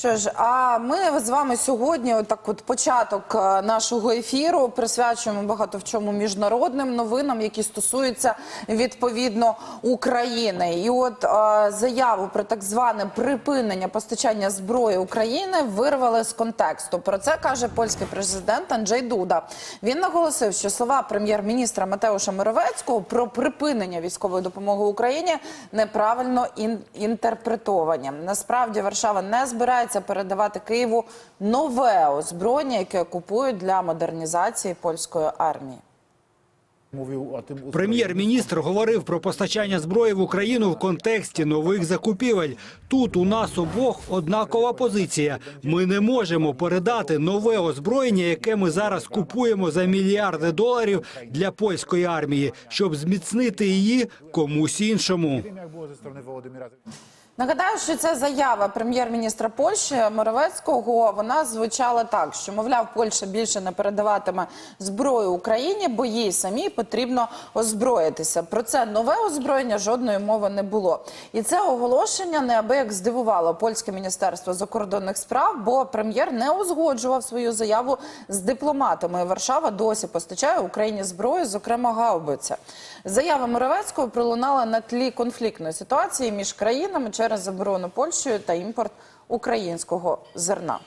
Що ж, а ми з вами сьогодні, отак, от початок е, нашого ефіру, присвячуємо багато в чому міжнародним новинам, які стосуються відповідно України. І от е, заяву про так зване припинення постачання зброї України вирвали з контексту. Про це каже польський президент Анджей Дуда. Він наголосив, що слова прем'єр-міністра Матеуша Моровецького про припинення військової допомоги Україні неправильно ін- інтерпретовані. Насправді Варшава не збирається передавати Києву нове озброєння, яке купують для модернізації польської армії. Прем'єр-міністр говорив про постачання зброї в Україну в контексті нових закупівель. Тут у нас обох однакова позиція. Ми не можемо передати нове озброєння, яке ми зараз купуємо за мільярди доларів для польської армії, щоб зміцнити її комусь іншому. Нагадаю, що ця заява прем'єр-міністра Польщі Моровецького вона звучала так, що мовляв, Польща більше не передаватиме зброю Україні, бо їй самій потрібно озброїтися. Про це нове озброєння жодної мови не було. І це оголошення неабияк здивувало польське міністерство закордонних справ, бо прем'єр не узгоджував свою заяву з дипломатами. Варшава досі постачає Україні зброю, зокрема гаубиця. Заява Моровецького пролунала на тлі конфліктної ситуації між країнами через заборону Польщею та імпорт українського зерна.